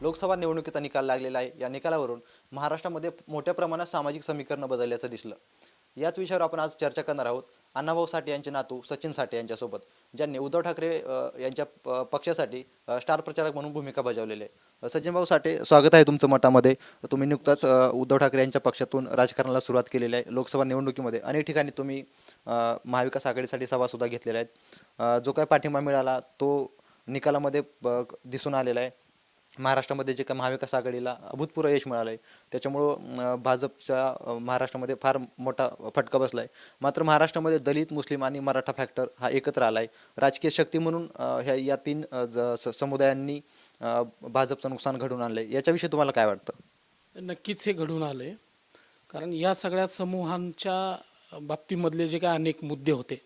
लोकसभा निवडणुकीचा निकाल लागलेला आहे. या निकालावरून महाराष्ट्रामध्ये मोठ्या प्रमाणात सामाजिक समीकरणं बदलल्याचं दिसलं. याच विषयावर आपण आज चर्चा करणार आहोत. अण्णाभाऊ साठे यांचे नातू सचिन साठे यांच्यासोबत ज्यांनी उद्धव ठाकरे यांच्या प- पक्षासाठी स्टार प्रचारक म्हणून भूमिका बजावलेली आहे. सचिन भाऊ साठे स्वागत आहे तुमचं मठामध्ये तुम्ही नुकताच उद्धव ठाकरे यांच्या पक्षातून राजकारणाला सुरुवात केलेली आहे. लोकसभा निवडणुकीमध्ये अनेक ठिकाणी तुम्ही महाविकास आघाडीसाठी सभासुद्धा घेतलेल्या आहेत. जो काय पाठिंबा मिळाला तो निकालामध्ये ब- दिसून आलेला आहे. महाराष्ट्रामध्ये जे काही महाविकास आघाडीला अभूतपूर्व यश मिळालं आहे त्याच्यामुळं भाजपच्या महाराष्ट्रामध्ये फार मोठा फटका बसला आहे मात्र महाराष्ट्रामध्ये दलित मुस्लिम आणि मराठा फॅक्टर हा एकत्र आला आहे राजकीय शक्ती म्हणून ह्या या तीन ज- स- समुदायांनी भाजपचं नुकसान घडवून आणलं आहे याच्याविषयी तुम्हाला काय वाटतं? नक्कीच हे घडून आहे कारण या सगळ्या समूहांच्या बाबतीमधले जे काही अनेक मुद्दे होते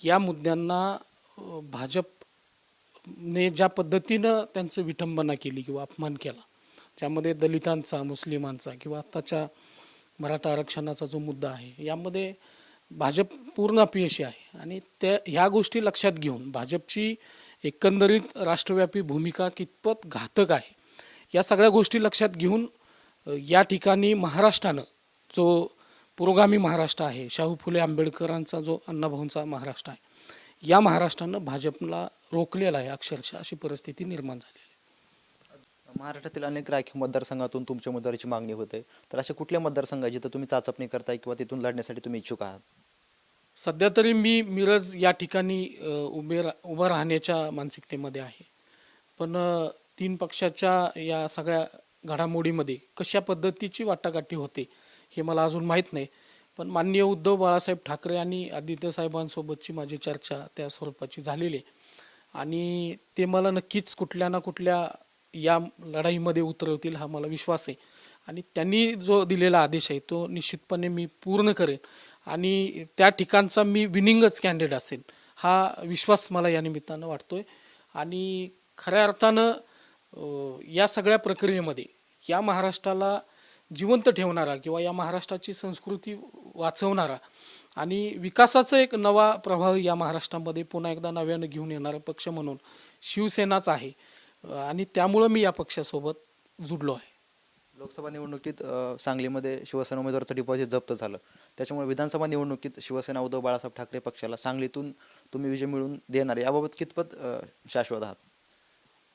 या मुद्द्यांना भाजप ने ज्या पद्धतीनं त्यांचं विटंबना केली किंवा अपमान केला ज्यामध्ये दलितांचा मुस्लिमांचा किंवा आत्ताच्या मराठा आरक्षणाचा जो मुद्दा आहे यामध्ये भाजप पूर्ण अपयशी आहे. आणि त्या ह्या गोष्टी लक्षात घेऊन भाजपची एकंदरीत राष्ट्रव्यापी भूमिका कितपत घातक आहे या सगळ्या गोष्टी लक्षात घेऊन या ठिकाणी महाराष्ट्रानं जो पुरोगामी महाराष्ट्र आहे शाहू फुले आंबेडकरांचा जो अण्णाभाऊंचा महाराष्ट्र आहे या महाराष्ट्रानं भाजपला रोखलेला आहे अक्षरशः अशी परिस्थिती निर्माण झालेली आहे. महाराष्ट्रातील अनेक राखीव मतदारसंघातून तुमच्या उमेदवारीची मागणी होते तर अशा कुठल्या मतदारसंघात जिथं तुम्ही चाचपणी करताय किंवा तिथून लढण्यासाठी तुम्ही इच्छुक आहात? सध्या तरी मी मिरज या ठिकाणी उभे रा उभं राहण्याच्या मानसिकतेमध्ये आहे. पण तीन पक्षाच्या या सगळ्या घडामोडीमध्ये कशा पद्धतीची वाटाघाटी होते हे मला अजून माहीत नाही. पण माननीय उद्धव बाळासाहेब ठाकरे आणि आदित्य साहेबांसोबतची माझी चर्चा त्या स्वरूपाची झालेली आहे. आणि ते मला नक्कीच कुठल्या ना कुठल्या या लढाईमध्ये उतरवतील हा मला विश्वास आहे. आणि त्यांनी जो दिलेला आदेश आहे तो निश्चितपणे मी पूर्ण करेन. आणि त्या ठिकाणचा मी विनिंगच कॅन्डिडेट असेल हा विश्वास मला या निमित्तानं वाटतोय. आणि खऱ्या अर्थानं या सगळ्या प्रक्रियेमध्ये या महाराष्ट्राला जिवंत ठेवणारा किंवा या महाराष्ट्राची संस्कृती वाचवणारा आणि विकासाचा एक नवा प्रभाव या महाराष्ट्रामध्ये पुन्हा एकदा नव्यानं घेऊन येणारा पक्ष म्हणून शिवसेनाच आहे. आणि त्यामुळं मी या पक्षासोबत जुडलो आहे. लोकसभा निवडणुकीत सांगलीमध्ये शिवसेना उमेदवाराचं डिपॉझिट जप्त झालं. त्याच्यामुळे विधानसभा निवडणुकीत शिवसेना उद्धव बाळासाहेब ठाकरे पक्षाला सांगलीतून तुम्ही विजय मिळवून देणार याबाबत कितपत शाश्वत आहात?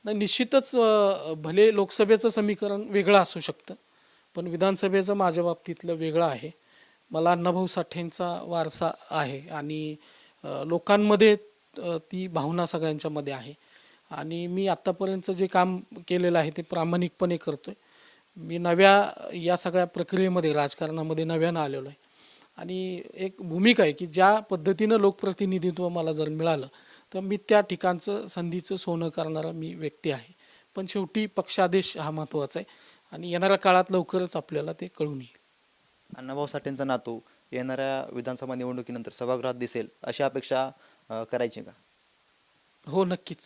नाही निश्चितच भले लोकसभेचं समीकरण वेगळं असू शकतं पण विधानसभेचं माझ्या बाबतीतलं वेगळं आहे. मला अण्णाभाऊ साठेंचा वारसा आहे आणि लोकांमध्ये ती भावना सगळ्यांच्यामध्ये आहे. आणि मी आत्तापर्यंतचं जे काम केलेलं आहे ते प्रामाणिकपणे करतो आहे मी नव्या या सगळ्या प्रक्रियेमध्ये राजकारणामध्ये नव्यानं आलेलो आहे आणि एक भूमिका आहे की ज्या पद्धतीनं लोकप्रतिनिधित्व मला जर मिळालं तर मी त्या ठिकाणचं संधीचं सोनं करणारा मी व्यक्ती आहे. पण शेवटी पक्षादेश हा महत्त्वाचा आहे आणि येणाऱ्या काळात लवकरच आपल्याला ते कळून येईल. अण्णाभाऊ साठेंचा नातू येणाऱ्या विधानसभा निवडणुकीनंतर सभागृहात दिसेल अशी अपेक्षा अ, करायची का? हो नक्कीच.